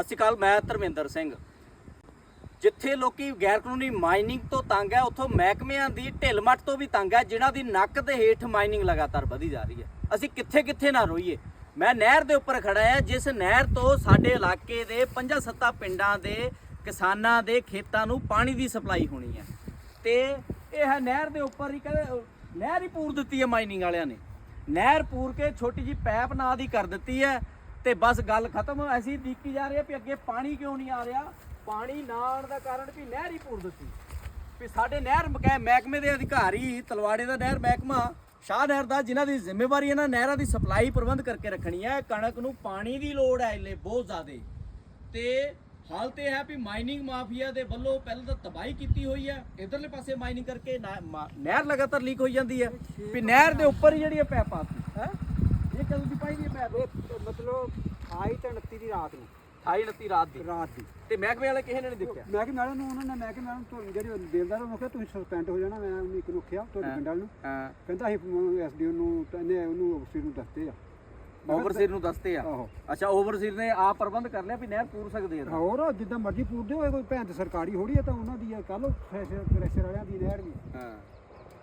ਸਤਿ ਸ਼੍ਰੀ ਅਕਾਲ, ਮੈਂ ਧਰਮਿੰਦਰ ਸਿੰਘ। ਜਿੱਥੇ ਲੋਕੀ ਗੈਰ ਕਾਨੂੰਨੀ ਮਾਈਨਿੰਗ ਤੋਂ ਤੰਗ ਹੈ ਉੱਥੋਂ ਮਹਿਕਮਿਆਂ ਦੀ ਢਿੱਲ-ਮੱਠ ਤੋਂ ਵੀ ਤੰਗ ਹੈ ਜਿਨ੍ਹਾਂ ਦੀ ਨੱਕ ਦੇ ਹੇਠ ਮਾਈਨਿੰਗ ਲਗਾਤਾਰ ਵਧੀ ਜਾ ਰਹੀ ਹੈ। ਅਸੀਂ ਕਿੱਥੇ-ਕਿੱਥੇ ਨਾ ਰੋਈਏ। ਮੈਂ ਨਹਿਰ ਦੇ ਉੱਪਰ ਖੜਾ ਹਾਂ, ਜਿਸ ਨਹਿਰ ਤੋਂ ਸਾਡੇ ਇਲਾਕੇ ਦੇ 5-7 ਪਿੰਡਾਂ ਦੇ ਕਿਸਾਨਾਂ ਦੇ ਖੇਤਾਂ ਨੂੰ ਪਾਣੀ ਦੀ ਸਪਲਾਈ ਹੋਣੀ ਹੈ। ਤੇ ਇਹ ਹੈ ਨਹਿਰ ਦੇ ਉੱਪਰ ਹੀ ਕਹਿੰਦੇ ਨਹਿਰ ਹੀ ਪੂਰ ਦਿੱਤੀ ਹੈ ਮਾਈਨਿੰਗ ਵਾਲਿਆਂ ਨੇ। ਨਹਿਰ ਪੂਰ ਕੇ ਛੋਟੀ ਜੀ ਪੈਪ ਨਾਂ ਦੀ ਕਰ ਦਿੱਤੀ ਹੈ। ਤੇ ਬਸ ਗੱਲ ਖਤਮ। ਅਸੀਂ ਦੇਖੀ ਜਾ ਰਹੇ ਆ ਵੀ ਅੱਗੇ ਪਾਣੀ ਕਿਉਂ ਨਹੀਂ ਆ ਰਿਹਾ। ਪਾਣੀ ਨਾ ਆਉਣ ਦਾ ਕਾਰਨ ਵੀ ਨਹਿਰ ਹੀ ਪੂਰ ਦਿੱਤੀ। ਵੀ ਸਾਡੇ ਨਹਿਰ ਮਕੈ, ਮਹਿਕਮੇ ਦੇ ਅਧਿਕਾਰੀ, ਤਲਵਾੜੇ ਦਾ ਨਹਿਰ ਮਹਿਕਮਾ, ਸ਼ਾਹ ਨਹਿਰ ਦਾ, ਜਿਨ੍ਹਾਂ ਦੀ ਜ਼ਿੰਮੇਵਾਰੀ ਇਹਨਾਂ ਨਹਿਰਾਂ ਦੀ ਸਪਲਾਈ ਪ੍ਰਬੰਧ ਕਰਕੇ ਰੱਖਣੀ ਹੈ, ਕਣਕ ਨੂੰ ਪਾਣੀ ਦੀ ਲੋੜ ਹੈ ਇਲੇ ਬਹੁਤ ਜ਼ਿਆਦੇ। ਤੇ ਹਾਲ ਤੇ ਹੈ ਵੀ ਮਾਈਨਿੰਗ ਮਾਫੀਆ ਦੇ ਵੱਲੋਂ ਪਹਿਲਾਂ ਤਾਂ ਤਬਾਹੀ ਕੀਤੀ ਹੋਈ ਹੈ। ਇਧਰਲੇ ਪਾਸੇ ਮਾਈਨਿੰਗ ਕਰਕੇ ਨਾ- ਮਾ- ਨਹਿਰ ਲਗਾਤਾਰ ਲੀਕ ਹੋਈ ਜਾਂਦੀ ਹੈ। ਵੀ ਨਹਿਰ ਦੇ ਉੱਪਰ ਹੀ ਜਿਹੜੀ ਇਹ ਪੈਪ ਆਤੀ, ਹੈ? ਇਹ ਕਦੋਂ ਦੀ ਪਾਈ ਦੀ ਹੈ ਪੈਪ ਇਹ ਮਤਲਬ 28 ਤੇ 29 ਦੀ ਰਾਤ ਨੂੰ। 28 29 ਰਾਤ ਦੀ? ਰਾਤ ਦੀ। ਤੇ ਮਹਿਕਮੇ ਵਾਲੇ ਕਿਸੇ ਨੇ ਨਹੀਂ ਦੇਖਿਆ? ਮੈਂ ਕਿ ਮੈਡਮ ਨੂੰ ਉਹਨਾਂ ਨੇ ਮੈਂ ਕਿ ਮੈਡਮ ਤੁਹਾਨੂੰ ਜਿਹੜੇ ਬੇਲਦਾਰ ਨੂੰ ਕਿਹਾ ਤੁਸੀਂ ਸਸਪੈਂਡ ਹੋ ਜਾਣਾ ਮੈਂ ਉਹਨੂੰ ਇੱਕ ਨੂੰ ਕਿਹਾ ਤੁਹਾਡੇ ਹਾਂ। ਪਿੰਡ ਵਾਲ ਨੂੰ। ਹਾਂ। ਕਹਿੰਦਾ ਅਸੀਂ ਐਸਡੀਓ ਨੂੰ ਤਾਂ ਇਹਨੇ ਉਹਨੂੰ ਅਫਸਰ ਨੂੰ ਦੱਸਦੇ ਆ। ਓਵਰਸੀਰ ਨੂੰ ਦੱਸਦੇ ਆ? ਆਹੋ। ਅੱਛਾ ਓਵਰਸੀਰ ਨੇ ਆਪ ਪ੍ਰਬੰਧ ਕਰ ਲਿਆ ਵੀ ਨਹਿਰ ਪੂਰ ਸਕਦੇ ਆ ਹੋਰ ਜਿੱਦਾਂ ਮਰਜ਼ੀ ਪੂਰਦੇ ਹੋਏ ਕੋਈ ਭੈਣ ਤੇ ਸਰਕਾਰੀ ਹੋੜੀ ਹੈ ਤਾਂ ਉਹਨਾਂ ਦੀ ਕੱਲ ਨੂੰ ਪ੍ਰੈਸ਼ਰ ਪ੍ਰੈਸ਼ਰ ਵਾਲਿਆਂ ਦੀ ਨਹਿਰ ਵੀ। ਹਾਂ।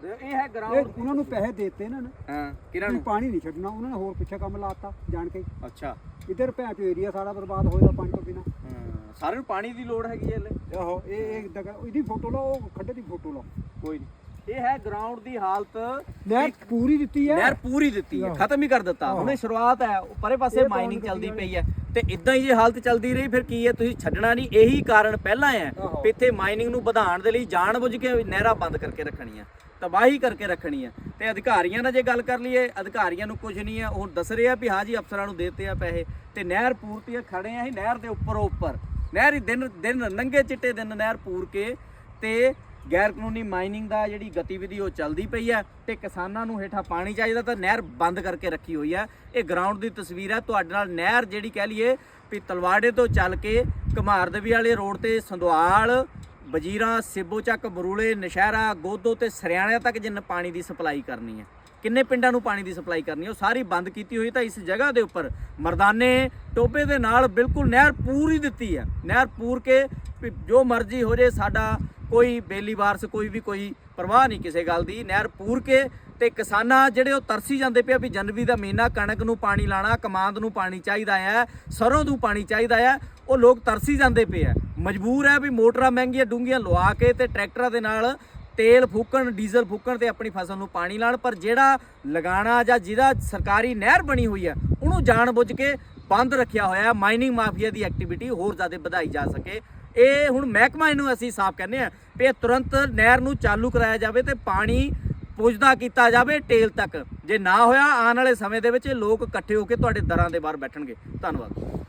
ਇਹ ਹੈ ਇਹ ਗਰਾਊਂਡ ਉਹਨਾਂ ਨੂੰ ਪੈਸੇ ਦੇਤੇ ਇਹਨਾਂ ਨੇ। ਹਾਂ ਕਿਹਨਾਂ ਵੀ ਨੂੰ? ਪਾਣੀ ਨਹੀਂ ਛੱਡਣਾ ਉਹਨਾਂ ਨੇ ਹੋਰ ਪਿੱਛੇ ਕੰਮ ਲਾਤਾ ਜਾਣ ਕੇ। ਹੀ। ਅੱਛਾ। ਇੱਧਰ ਭੈਣ ਚੋ ਏਰੀਆ ਸਾਰਾ ਬਰਬਾਦ ਹੋਏਗਾ ਪਾਣੀ ਤੋਂ ਬਿਨਾ। ਹਾਂ ਸਾਰਿਆਂ ਨੂੰ ਪਾਣੀ ਦੀ ਲੋੜ ਹੈਗੀ ਹੈ ਹਲੇ। ਆਹੋ ਇਹ ਇਹ ਦਗਾ ਇਹਦੀ ਫੋਟੋ ਲਓ ਉਹ ਖੱਡੇ ਦੀ ਫੋਟੋ ਲਓ। ਕੋਈ ਨਹੀਂ ਇਹ ਹੈ ਗਰਾਊਂਡ ਦੀ ਹਾਲਤ। ਨਹਿਰ ਪੂਰੀ ਦਿੱਤੀ ਹੈ। ਨਹਿਰ ਪੂਰੀ ਦਿੱਤੀ ਹੈ। ਖਤਮ ਹੀ ਕਰ ਦਿੱਤਾ। ਹੁਣੇ ਸ਼ੁਰੂਆਤ ਹੈ ਉਹ ਪਰੇ ਪਾਸੇ ਇਹ ਮਾਈਨਿੰਗ ਚੱਲਦੀ ਪਈ ਹੈ। ਤੇ ਇਦਾਂ ਹੀ ਜੇ ਹਾਲਤ ਚੱਲਦੀ ਰਹੀ ਫਿਰ ਕੀ ਹੈ? ਤੁਸੀਂ ਛੱਡਣਾ ਨਹੀਂ। ਇਹੀ ਕਾਰਨ ਪਹਿਲਾਂ ਹੈ ਆਹੋ। ਵੀ ਇੱਥੇ ਮਾਈਨਿੰਗ ਨੂੰ ਵਧਾਉਣ ਦੇ ਲਈ ਜਾਣਬੁੱਝ ਕੇ ਨਹਿਰਾਂ ਬੰਦ ਕਰਕੇ ਰੱਖਣੀਆਂ। ਤਬਾਹੀ ਕਰਕੇ ਰੱਖਣੀ ਹੈ। ਤੇ ਅਧਿਕਾਰੀਆਂ ਨਾਲ ਜੇ ਗੱਲ ਕਰ ਲਈਏ, ਅਧਿਕਾਰੀਆਂ ਨੂੰ ਕੁਝ ਨਹੀਂ ਹੈ। ਉਹ ਦੱਸ ਰਹੇ ਆ ਵੀ ਹਾਂ ਜੀ, ਅਫਸਰਾਂ ਨੂੰ ਦੇਤੇ ਆ ਪੈਸੇ। ਤੇ ਨਹਿਰ ਪੂਰਤੀ ਆ, ਖੜੇ ਆ ਹੀ ਨਹਿਰ ਦੇ ਉੱਪਰ ਉੱਪਰ। ਨਹਿਰ ਹੀ ਦਿਨ ਦਿਨ ਨੰਗੇ ਚਿੱਟੇ ਦਿਨ ਨਹਿਰ ਪੂਰ ਕੇ ਤੇ ਗੈਰ ਕਾਨੂੰਨੀ ਮਾਈਨਿੰਗ ਦਾ ਜਿਹੜੀ ਗਤੀਵਿਧੀ ਉਹ ਚੱਲਦੀ ਪਈ ਹੈ ਤੇ ਕਿਸਾਨਾਂ ਨੂੰ ਹੇਠਾਂ ਪਾਣੀ ਚਾਹੀਦਾ ਤਾਂ ਨਹਿਰ ਬੰਦ ਕਰਕੇ ਰੱਖੀ ਹੋਈ ਹੈ। ਇਹ ਗਰਾਊਂਡ ਦੀ ਤਸਵੀਰ ਹੈ। ਤੁਹਾਡੇ ਨਾਲ ਨਹਿਰ ਜਿਹੜੀ ਕਹਿ ਲਈਏ ਵੀ ਤਲਵਾੜੇ ਤੋਂ ਚੱਲ ਕੇ ਘਮਾਰਦਵੀ ਵਾਲੇ ਰੋਡ ਤੇ ਸੰਧਵਾਲ ਵਜੀਰਾ, ਸਿੱਬੋ ਚੱਕ, ਬਰੂਲੇ, ਨਸ਼ਹਿਰਾ, ਗੋਦੋ ਤੇ ਸਰਿਆਣਿਆਂ ਤੱਕ ਜਿੰਨ ਪਾਣੀ ਦੀ ਸਪਲਾਈ ਕਰਨੀ ਹੈ। ਕਿੰਨੇ ਪਿੰਡਾਂ ਨੂੰ ਪਾਣੀ ਦੀ ਸਪਲਾਈ ਕਰਨੀ ਹੈ? ਉਹ ਸਾਰੀ ਬੰਦ ਕੀਤੀ ਹੋਈ ਤਾਂ ਇਸ ਜਗ੍ਹਾ ਦੇ ਉੱਪਰ ਮਰਦਾਨੇ ਟੋਬੇ ਦੇ ਨਾਲ ਬਿਲਕੁਲ ਨਹਿਰ ਪੂਰੀ ਦਿੱਤੀ ਹੈ। ਨਹਿਰ ਪੂਰ ਕੇ ਵੀ ਜੋ ਮਰਜ਼ੀ ਹੋ ਜੇ, ਸਾਡਾ ਕੋਈ ਬੇਲੀ ਵਾਰਸ, ਕੋਈ ਵੀ ਕੋਈ ਪਰਵਾਹ ਨਹੀਂ ਕਿਸੇ ਗੱਲ ਦੀ। ਨਹਿਰ ਪੂਰ ਕੇ ਤੇ ਕਿਸਾਨਾਂ ਜਿਹੜੇ ਉਹ ਤਰਸੀ ਜਾਂਦੇ ਪਿਆ ਵੀ ਜਨਵਰੀ ਦਾ ਮਹੀਨਾ ਕਣਕ ਨੂੰ ਪਾਣੀ ਲਾਣਾ, ਕਮਾਂਦ ਨੂੰ ਪਾਣੀ ਚਾਹੀਦਾ ਹੈ, ਸਰੋਂ ਨੂੰ ਪਾਣੀ ਚਾਹੀਦਾ ਹੈ, ਉਹ ਲੋਕ ਤਰਸੀ ਜਾਂਦੇ ਪਏ ਆ। ਮਜਬੂਰ ਹੈ ਵੀ ਮੋਟਰਾਂ ਮਹਿੰਗੀਆਂ ਡੂੰਘੀਆਂ ਲਵਾ ਕੇ ਤੇ ਟਰੈਕਟਰਾਂ ਦੇ ਨਾਲ ਤੇਲ ਫੂਕਣ, ਡੀਜ਼ਲ ਫੂਕਣ ਤੇ ਆਪਣੀ ਫਸਲ ਨੂੰ ਪਾਣੀ ਲਾਣ ਪਰ ਜਿਹੜਾ ਲਗਾਣਾ ਜਾਂ ਜਿਹਦਾ ਸਰਕਾਰੀ ਨਹਿਰ ਬਣੀ ਹੋਈ ਹੈ, ਉਹਨੂੰ ਜਾਣਬੁੱਝ ਕੇ ਬੰਦ ਰੱਖਿਆ ਹੋਇਆ ਹੈ। ਮਾਈਨਿੰਗ ਮਾਫੀਆ ਦੀ ਐਕਟੀਵਿਟੀ ਹੋਰ ਜ਼ਿਆਦਾ ਵਧਾਈ ਜਾ ਸਕੇ। ਇਹ ਹੁਣ ਮਹਿਕਮਾ ਇਹਨੂੰ ਅਸੀਂ ਸਾਫ਼ ਕਹਿੰਦੇ ਆ ਵੀ ਇਹ ਤੁਰੰਤ ਨਹਿਰ ਨੂੰ ਚਾਲੂ ਕਰਾਇਆ ਜਾਵੇ ਤੇ ਪਾਣੀ ਪੁੱਜਦਾ ਕੀਤਾ ਜਾਵੇ ਟੇਲ ਤੱਕ। ਜੇ ਨਾ ਹੋਇਆ, ਆਉਣ ਵਾਲੇ ਸਮੇਂ ਦੇ ਵਿੱਚ ਲੋਕ ਇਕੱਠੇ ਹੋ ਕੇ ਤੁਹਾਡੇ ਦਰਾਂ ਦੇ ਬਾਹਰ ਬੈਠਣਗੇ। ਧੰਨਵਾਦ।